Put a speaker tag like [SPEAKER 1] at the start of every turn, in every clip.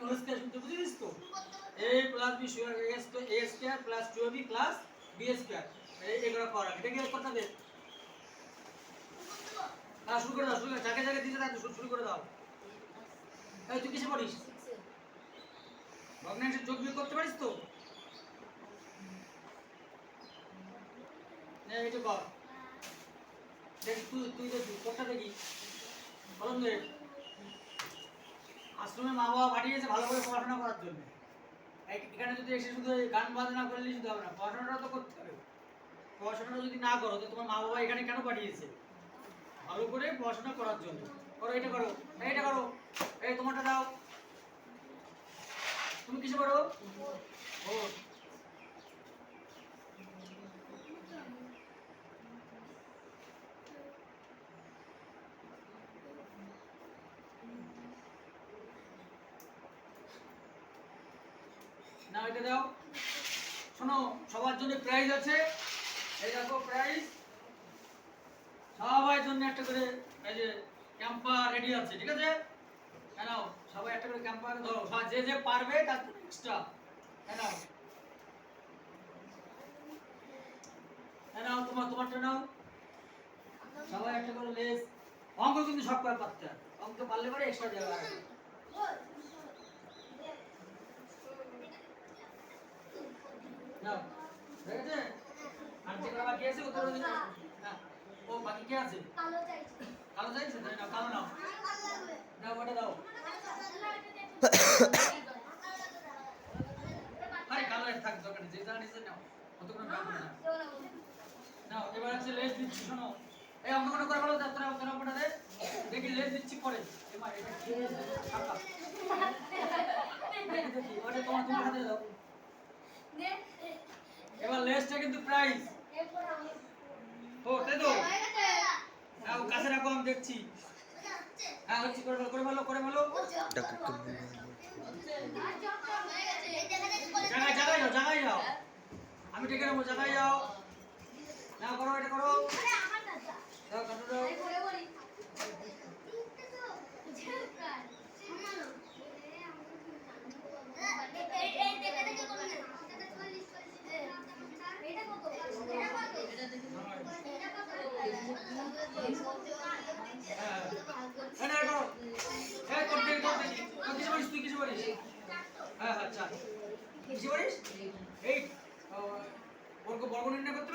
[SPEAKER 1] B square সূত্র তো? A plus b square square a square plus 2b plus b square এগুলো করা এটা কি করতে হ্যাঁ শুরু করে দাও, শুরু জায়গায় জায়গায় দিতে থাকো শুরু- করে দাও। এই, তুই কিসে পড়িস? ভগ্নাংশের যোগ বিয়োগ করতে পারিস তো? নে এটা কর। দেখ, তুই তুই দেখি কোনটা দেখি। বলুন দেখ আশ্রমে মা বাবা পাঠিয়েছে ভালো করে পড়াশোনা করার জন্য। এখানে যদি এসে শুধু গান বাজনা করলে শুধু হবে না, পড়াশোনাটা তো করতে হবে। পড়াশোনাটা যদি না করো, তো তোমার মা বাবা এখানে কেন পাঠিয়েছে? ভালো করে পড়াশোনা করার জন্য। করো, এটা করো এটা করো, এই তোমারটা দাও তুমি কিসে করো ও না এটা দাও। শোনো, সবার জন্য প্রাইজ আছে। এই দেখো প্রাইজ সবার জন্য একটা করে এই যে ক্যাম্পার রেডি আছে, ঠিক আছে? হ্যাঁ নাও, সবাই একটা করে ক্যাম্পার ধরো। যে যে পারবে, তার এক্সট্রা হ্যাঁ নাও। হ্যাঁ নাও, তোমার, তোমারটা নাও। সবাই একটা করে লেস। অঙ্ক কিন্তু সব পারতে অঙ্ক পারলে পরে এক্সট্রা দেওয়া নাও ঠিক আছে আর যে বাকি আছে ওদের ওদের ও বাকি কে আছে?
[SPEAKER 2] কালো চাইছি।
[SPEAKER 1] কালো চাইছে? তাই নাও কালো নাও। নাও ওটা দাও। আরে কালো একটা থাক দরকার যে যা নাও। অতক্ষণ ব্যাপার নাও। এবার আছে লেস দিচ্ছি শোনো। এই করে বলো দে। দেখি লেস দিচ্ছি পরে। এবার এটা কি ছাপা। দেখি দেখি ওটা তোমার তোমার হাতে দাও। লেসটা কিন্তু প্রাইস ও তাই তো। নাও কাছে রাখো আমি দেখছি। হ্যাঁ হচ্ছে, করে বলো করে বলো করে বলো জায়গায় জায়গায় যাও যাও। আমি ডেকে নেব জায়গায় যাও। না করো, এটা করো। দাও, কাটো, দাও হ্যাঁ হ্যাঁ না করো এই করতে করতে তুই কিছু বলিস তুই কিছু বলিস হ্যাঁ আচ্ছা কিছু বলিস এই বর্গ নির্ণয় করতে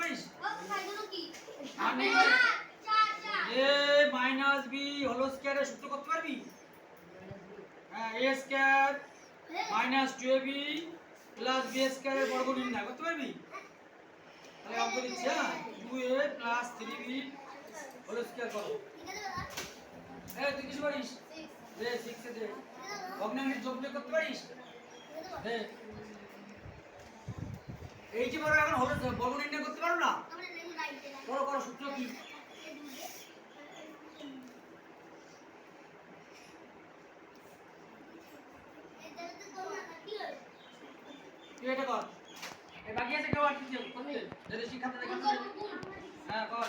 [SPEAKER 1] মাইনাস বি হোল স্কয়ারের সূত্র করতে পারবি? হ্যাঁ A square minus two A B plus B স্কয়ারের বর্গ নির্ণয় করতে পারবি? তাহলে অঙ্ক দিচ্ছি হ্যাঁ? Two A plus three B whole square করো। এই, তুই কিছু পারিস দে সিক্সে দে। ভগ্নাংশের যোগ বিয়োগ করতে পারিস? এই যে বড় এখন হলো বর্গ নির্ণয় করতে পারো না? করো করো, সূত্র কি? তুই এটা কর। বাকি আছে, কেউ আর কিছু করতে? যদি শিক্ষাতে দেখে হ্যাঁ কর।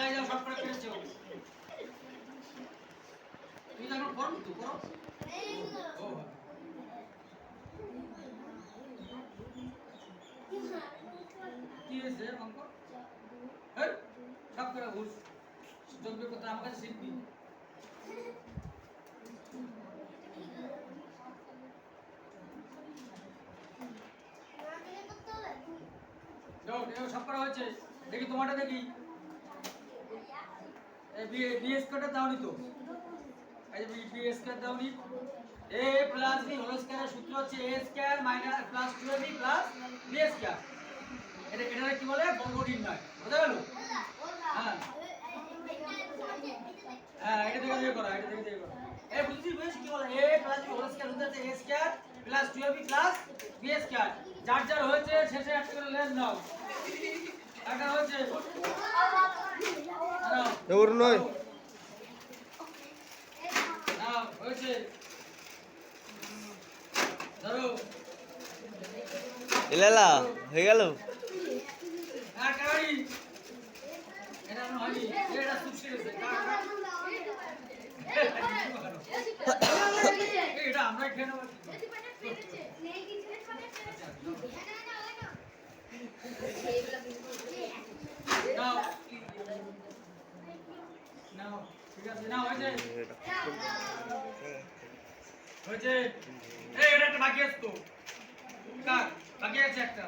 [SPEAKER 1] জায়গায় যাও, সব করে পেরেছ তুমি তো এখন তো করো। সব করে কাছে শিখবি। সব করা হয়েছে। দেখি তোমারটা দেখি। এই বি বি স্কোয়ারটা দাওনি তো? এই যে বি স্কোয়ার দাওনি। এ প্লাস বি সূত্র হচ্ছে A square minus plus two B plus B এটা এটা কি বলে? বর্গ নির্ণয় বুঝা গেল হ্যাঁ। হ্যাঁ এটা দেখে দেখে এটা দেখে দেখে এ বুঝছিস বুঝছিস কি বলে? A plus B whole square হচ্ছে A square plus plus B square যার যার হয়েছে শেষে একটা করে একটা হয়েছে।
[SPEAKER 2] ওর নয়। এলালা হয়ে গেল?
[SPEAKER 1] আমরা নাও, ঠিক আছে, নাও হয়েছে হয়েছে এই, এটা একটা বাকি আছে তো। কার? বাকি আছে একটা।